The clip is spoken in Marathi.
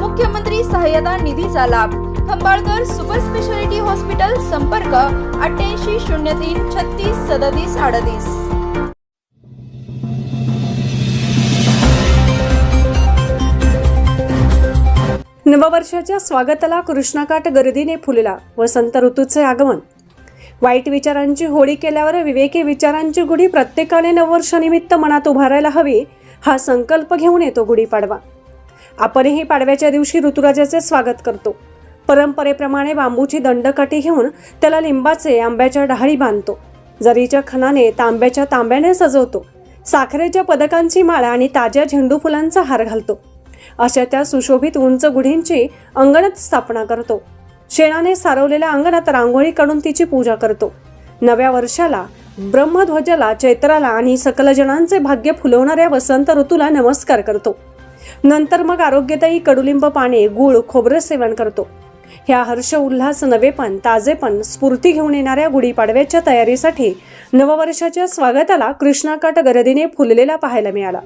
मुख्यमंत्री सहाय्यता निधीचा लाभ. खंबाळकर सुपर स्पेशालिटी हॉस्पिटल संपर्क अठ्ठ्याऐंशी शून्य तीन छत्तीस सदतीस अडतीस. नववर्षाच्या स्वागताला कृष्णाकाठ गर्दीने फुलला वसंत ऋतूचे आगमन. वाईट विचारांची होळी केल्यावर विवेकी विचारांची गुढी प्रत्येकाने नववर्षानिमित्त मनात उभारायला हवी हा संकल्प घेऊन येतो गुढीपाडवा. आपणही पाडव्याच्या दिवशी ऋतुराजाचे स्वागत करतो. परंपरेप्रमाणे बांबूची दंडकाठी घेऊन त्याला लिंबाचे आंब्याच्या डहाळी बांधतो. जरीच्या खणाने तांब्याच्या तांब्याने सजवतो. साखरेच्या पदकांची माळा आणि ताज्या झेंडू फुलांचा हार घालतो. अशा त्या सुशोभित उंच गुढींची अंगणात स्थापना करतो. शेणाने सारवलेल्या अंगणात रांगोळी काढून तिची पूजा करतो. नव्या वर्षाला ब्रह्मध्वजाला चैत्राला आणि सकलजनांचे भाग्य फुलवणाऱ्या वसंत ऋतूला नमस्कार करतो. नंतर मग आरोग्यदायी कडुलिंब पाने गुळ खोबरं सेवन करतो. ह्या हर्ष उल्हास नवेपण ताजेपण स्फूर्ती घेऊन येणाऱ्या गुढीपाडव्याच्या तयारीसाठी नववर्षाच्या स्वागताला कृष्णाकाठ गरदीने फुललेला पाहायला मिळाला.